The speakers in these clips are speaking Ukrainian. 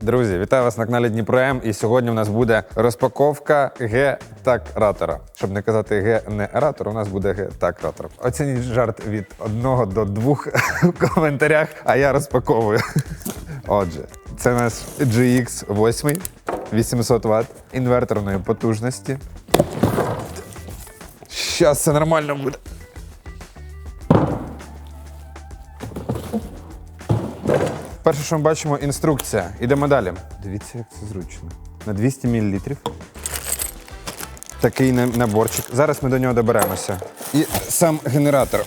Друзі, вітаю вас на каналі Дніпро М. І сьогодні у нас буде розпаковка Г-так-ратора. Щоб не казати Г-не-ратор, у нас буде Г-так-ратор. Оцініть жарт від 1 до 2 в коментарях, а я розпаковую. Отже, це наш GX 8 800 Вт інверторної потужності. Щас все нормально буде. Перше, що ми бачимо, інструкція. Ідемо далі. Дивіться, як це зручно. На 200 мл. Такий наборчик. Зараз ми до нього доберемося. І сам генератор.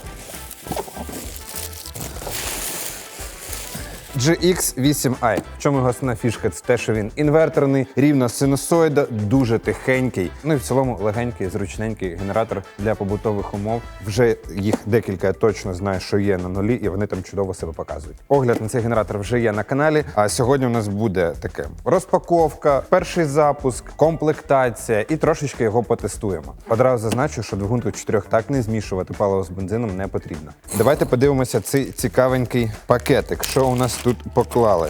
GX8i. В чому його фішка? Це те, що він інверторний, рівна синусоїда, дуже тихенький. Ну і в цілому легенький, зручненький генератор для побутових умов. Вже їх декілька я точно знаю, що є на нулі, і вони там чудово себе показують. Огляд на цей генератор вже є на каналі. А сьогодні у нас буде таке розпаковка, перший запуск, комплектація і трошечки його потестуємо. Одразу зазначу, що двигун тут чотирьохтактний, змішувати паливо з бензином не потрібно. Давайте подивимося цей цікавенький пакетик. Що у нас тут поклали?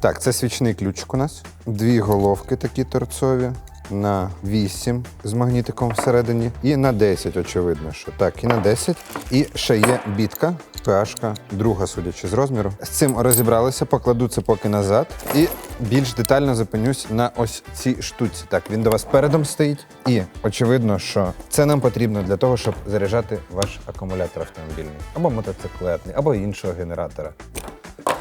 Так, це свічний ключик у нас. Дві головки такі торцові. На 8 з магнітиком всередині, і на 10, очевидно, що так, і на 10. І ще є бітка, PH, друга, судячи з розміру. З цим розібралися, покладу це поки назад. І більш детально зупинюсь на ось цій штуці. Так, він до вас передом стоїть. І очевидно, що це нам потрібно для того, щоб заряджати ваш акумулятор автомобільний, або мотоциклетний, або іншого генератора.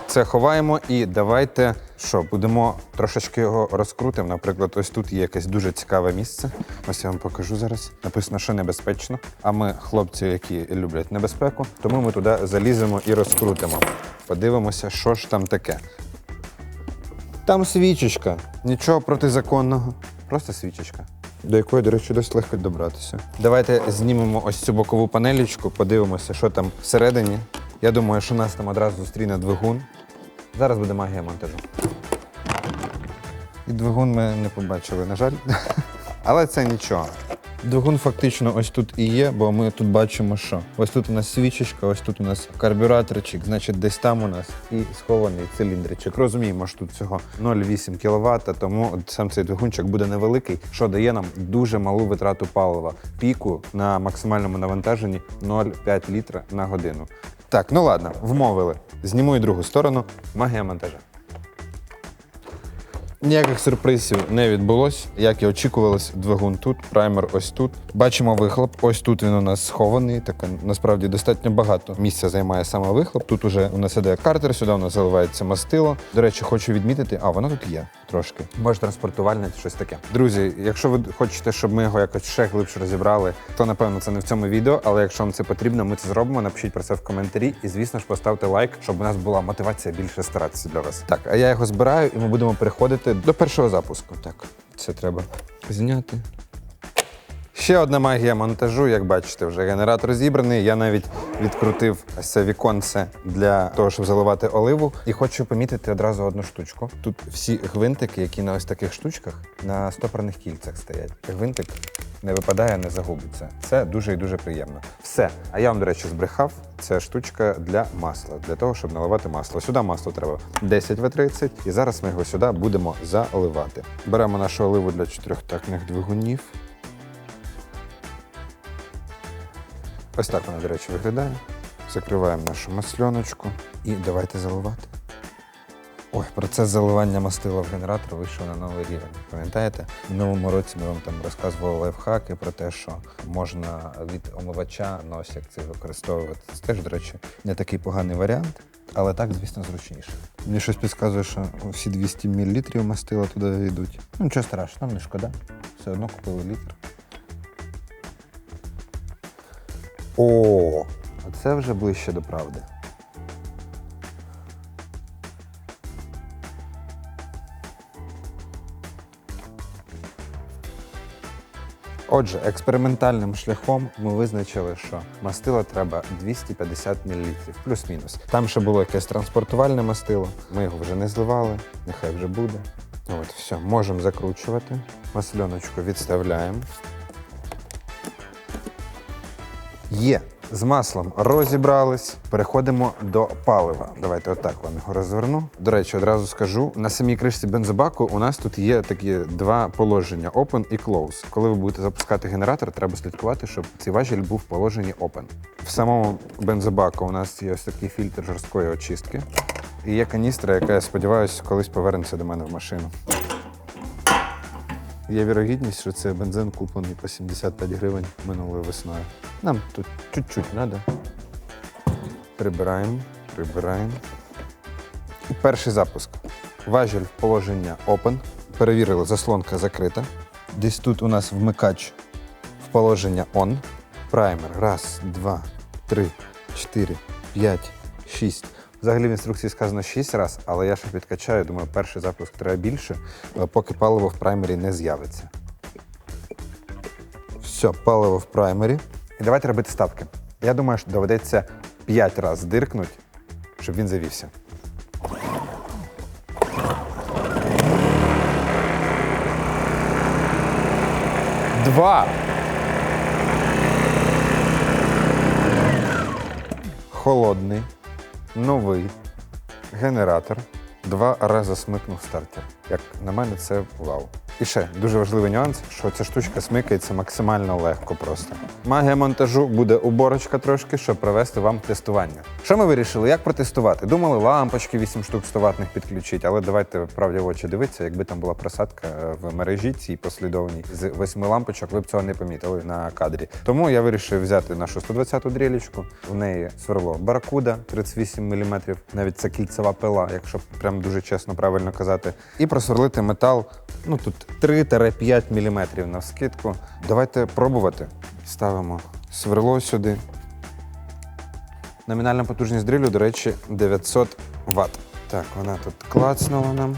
Це ховаємо і давайте що, будемо трошечки його розкрутимо. Наприклад, ось тут є якесь дуже цікаве місце. Ось я вам покажу зараз. Написано, що небезпечно. А ми хлопці, які люблять небезпеку, тому ми туди заліземо і розкрутимо. Подивимося, що ж там таке. Там свічечка, нічого протизаконного, просто свічечка. До якої, до речі, досить легко добратися. Давайте знімемо ось цю бокову панелічку, подивимося, що там всередині. Я думаю, що нас там одразу зустріне двигун. Зараз буде магія монтажу. І двигун ми не побачили, на жаль. Але це нічого. Двигун фактично ось тут і є, бо ми тут бачимо, що ось тут у нас свічечка, ось тут у нас карбюраторчик, значить, десь там у нас і схований циліндричок. Розуміємо, що тут всього 0,8 кВт, тому сам цей двигунчик буде невеликий, що дає нам дуже малу витрату палива. Піку на максимальному навантаженні 0,5 літра на годину. Так, ну ладно, вмовили. Зніму і другу сторону. Магія монтажа. Ніяких сюрпризів не відбулось. Як і очікувалось, двигун тут, праймер ось тут. Бачимо вихлоп. Ось тут він у нас схований. Так насправді достатньо багато місця займає саме вихлоп. Тут уже у нас іде картер, сюди у нас заливається мастило. До речі, хочу відмітити, а воно тут є трошки. Може, транспортувальне щось таке. Друзі, якщо ви хочете, щоб ми його якось ще глибше розібрали, то напевно це не в цьому відео. Але якщо вам це потрібно, ми це зробимо. Напишіть про це в коментарі. І звісно ж поставте лайк, щоб у нас була мотивація більше старатися для вас. Так, а я його збираю, і ми будемо переходити до першого запуску. Так, це треба зняти. Ще одна магія монтажу, як бачите, вже генератор зібраний. Я навіть відкрутив це віконце для того, щоб заливати оливу. І хочу помітити одразу одну штучку. Тут всі гвинтики, які на ось таких штучках, на стопорних кільцях стоять. Гвинтик не випадає, не загубиться. Це дуже і дуже приємно. Все. А я вам, до речі, збрехав. Це штучка для масла, для того, щоб наливати масло. Сюди масло треба 10 В30, і зараз ми його сюди будемо заливати. Беремо нашу оливу для чотирьохтактних двигунів. Ось так вона, до речі, виглядає. Закриваємо нашу масльоночку і давайте заливати. Ой, процес заливання мастила в генератор вийшов на новий рівень. Пам'ятаєте? В минулому році ми вам там розказували лайфхаки про те, що можна від омивача носик цей використовувати. Це теж, до речі, не такий поганий варіант, але так, звісно, зручніше. Мені щось підказує, що всі 200 мл мастила туди йдуть. Ну, нічого страшного, не шкода. Все одно купили літр. О, оце вже ближче до правди. Отже, експериментальним шляхом ми визначили, що мастила треба 250 мл, плюс-мінус. Там ще було якесь транспортувальне мастило. Ми його вже не зливали, нехай вже буде. От, все, можемо закручувати. Масльоночку відставляємо. Є. З маслом розібрались. Переходимо до палива. Давайте отак вам його розверну. До речі, одразу скажу: на самій кришці бензобаку у нас тут є такі два положення: open і close. Коли ви будете запускати генератор, треба слідкувати, щоб цей важіль був в положенні open. В самому бензобаку у нас є ось такий фільтр жорсткої очистки. І є каністра, яка, я сподіваюся, колись повернеться до мене в машину. Є вірогідність, що це бензин куплений по 75 гривень минулою весною. Нам тут чуть-чуть треба. Прибираємо, прибираємо. І перший запуск. Важіль положення Open. Перевірили, заслонка закрита. Десь тут у нас вмикач в положення On. Праймер. Раз, два, три, чотири, п'ять, шість. Взагалі в інструкції сказано 6 разів, але я ще підкачаю. Думаю, перший запуск треба більше, е, поки паливо в праймері не з'явиться. Все, паливо в праймері. І давайте робити ставки. Я думаю, що доведеться 5 разів диркнути, щоб він завівся. Два. Холодний, новий генератор. Два рази смикнув стартер. Як на мене, це вау. І ще дуже важливий нюанс, що ця штучка смикається максимально легко просто. Магія монтажу буде уборочка трошки, щоб провести вам тестування. Що ми вирішили? Як протестувати? Думали, лампочки 8 штук 100 ватних підключити, але давайте правді в очі дивитися, якби там була просадка е, в мережі цій послідовній з восьми лампочок, ви б цього не помітили на кадрі. Тому я вирішив взяти нашу 120-ту дрілічку. В неї сверло Баракуда 38 мм, навіть це кільцева пила, якщо прям дуже чесно правильно казати. І просверлити метал. Ну тут 3-5 мм на скидку. Давайте пробувати. Ставимо сверло сюди. Номінальна потужність дрилю, до речі, 900 Вт. Так, вона тут клацнула нам.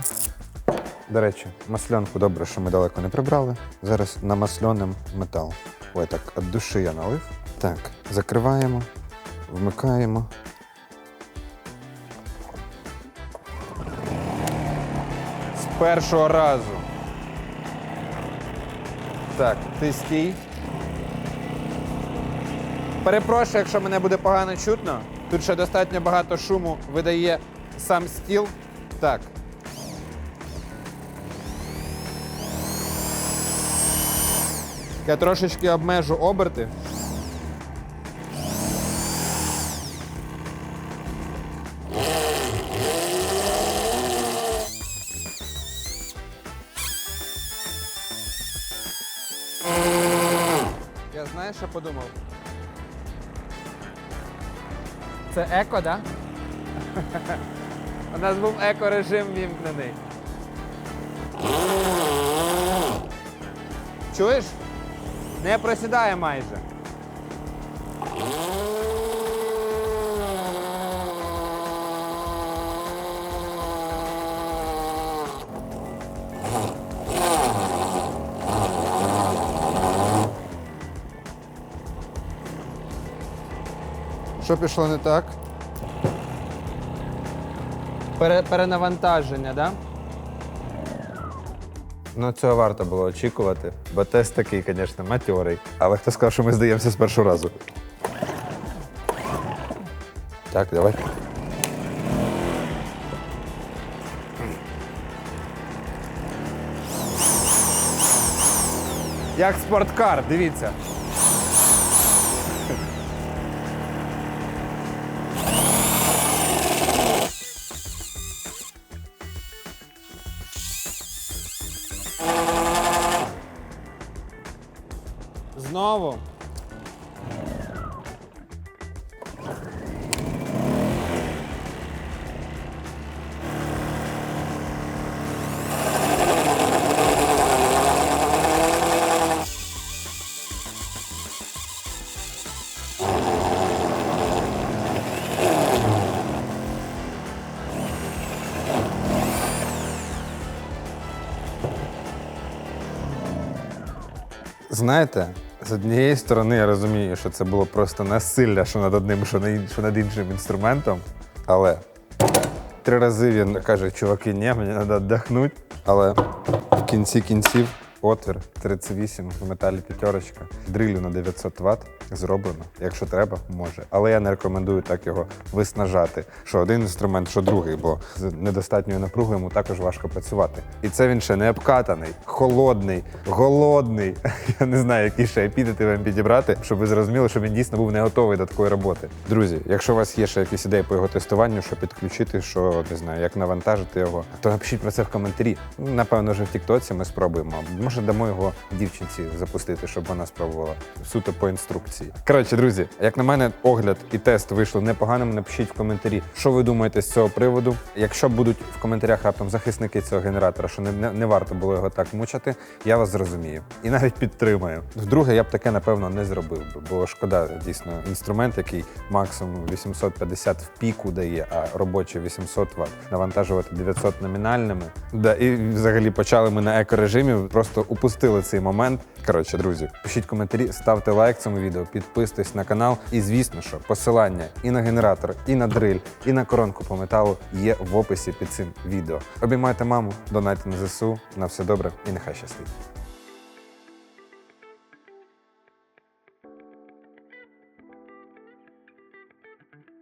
До речі, маслянку добре, що ми далеко не прибрали. Зараз намасльоним метал. Ой, так, від душі я налив. Так, закриваємо, вмикаємо. З першого разу. Так, ти стій. Перепрошую, якщо мене буде погано чутно. Тут ще достатньо багато шуму видає сам стіл. Так. Я трошечки обмежу оберти. Що подумав? Це еко, да? У нас був еко-режим вімкнений. Чуєш? Не просідає майже. Що пішло не так? Пере, перенавантаження, да? Ну, цього варто було очікувати, бо тест такий, звісно, матьорий. Але хто сказав, що ми здаємося з першого разу? Так, давай. Як спорткар, дивіться. Знову. Знаєте, з однієї сторони я розумію, що це було просто насилля, що над одним, що, на що над іншим інструментом. Але три рази він каже, чуваки, ні, мені треба віддохнути. Але в кінці кінців отвір 38 в металі п'ятерочка. Дрилю на 900 Вт зроблено. Якщо треба, може. Але я не рекомендую так його виснажати. Що один інструмент, що другий, бо з недостатньою напругою йому також важко працювати. І це він ще не обкатаний, холодний, голодний. Я не знаю, які ще епітети вам підібрати, щоб ви зрозуміли, що він дійсно був не готовий до такої роботи. Друзі, якщо у вас є ще якісь ідеї по його тестуванню, що підключити, що не знаю, як навантажити його, то напишіть про це в коментарі. Напевно, вже в Тіктоці ми спробуємо. Може, дамо його дівчинці запустити, щоб вона спробувала суто по інструкції. Коротше, друзі, як на мене, огляд і тест вийшли непоганим. Напишіть в коментарі, що ви думаєте з цього приводу. Якщо будуть в коментарях раптом захисники цього генератора, що не, не, не варто було його так мучати, я вас зрозумію і навіть підтримаю. Вдруге, я б таке напевно не зробив би, бо шкода дійсно інструмент, який максимум 850 в піку дає, а робочий 800 Вт. Навантажувати 900 номінальними. Да, і взагалі почали ми на екорежимі, просто упустили цей момент. Коротше, друзі, пишіть коментарі, ставте лайк цьому відео, підписуйтесь на канал. І звісно, що посилання і на генератор, і на дриль, і на коронку по металу є в описі під цим відео. Обіймайте маму, донайте на ЗСУ. На все добре і нехай щастить.